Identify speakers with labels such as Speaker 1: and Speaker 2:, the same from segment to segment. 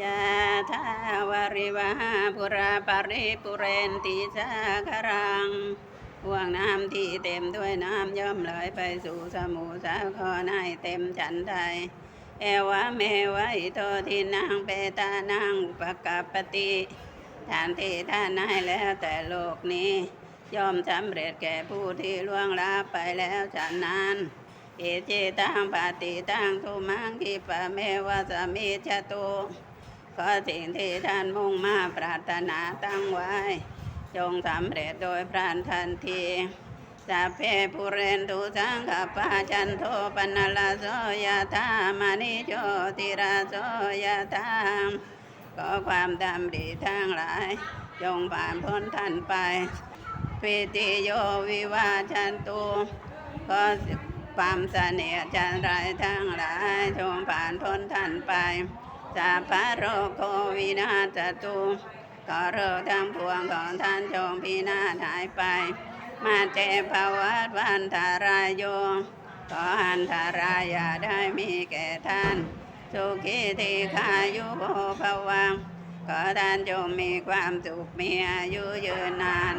Speaker 1: ยะทาวาริวหาปุราปาริปุเรนติสาคารังห่วงน้ำที่เต็มด้วยน้ำย่อมไหลไปสู่สมุทรสาครให้เต็มฉันใดเอวะเมวะอิโตทินังเปตานังอุปกัปปติทานที่ท่านให้แล้วแต่โลกนี้ ย่อมสำเร็จแก่ผู้ที่ล่วงลับไปแล้วฉันนั้นอิจิตังปฏิตังทุมังคิปะเมวะสมิจตุ ก็สิ่งที่ท่านมุ่งมาปรารถนาตั้งไว้จงสำเร็จโดยพรานทันทีสัพเพปุเรนตุสังขปาจันโทปนลาโสยธามณิโชติราโสยธามก็ความดำดีทั้งหลาย จงผ่านพ้นท่านไปปิติโยวิวาชันตุก็ความเสนียดจันไรทั้งหลาย จงผ่านพ้นท่านไป สัพพะโรโควินาศตุก็โรคทั้งปวงของท่านจงพินาศหายไป มาเจภวัตวันทารายโยขออันทารายาได้มีแก่ท่าน สุขีทีขายุโภภวังขอท่านจงมีความสุขมีอายุยืนนาน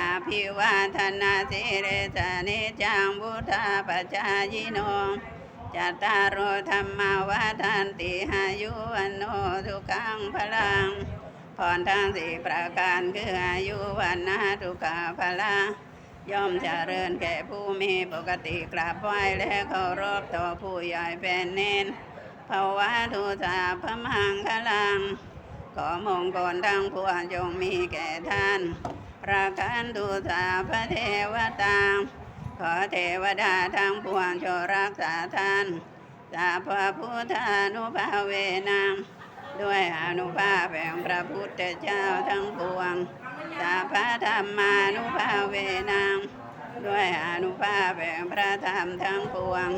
Speaker 1: อาภิวาทนาสิเรสานิจังบุทธาปจายิโน จัตตารโอธรรมาวาทันติหายุวันโนทุกังพลังพรทั้งสี่ประการคืออายุวันนาทุกขาพละ ย่อมเจริญแก่ผู้มีปกติกราบไหว้และเคารพต่อผู้ใหญ่เป็นเน้นภาวะทุสาพมังคลัง ขอมงคลทั้งปวงจงมีแก่ท่านประการทุสาพระเทวตา ขอเทวดาทั้งปวงจงรักษาท่านสาพระพุทธานุภาเวนังด้วยอนุภาพแห่งพระพุทธเจ้าทั้งปวงสาพระธรรมานุภาเวนังด้วยอนุภาพแห่งพระธรรมทั้งปวง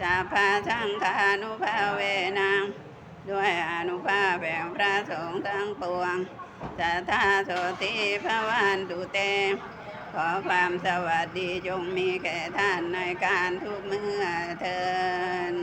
Speaker 1: สาพระสังฆานุภาเวนังด้วยอนุภาพแห่งพระสงฆ์ทั้งปวงสัทธาโสติภวันตุเต ขอความสวัสดีจงมีแก่ท่านในการทุกเมื่อเทิน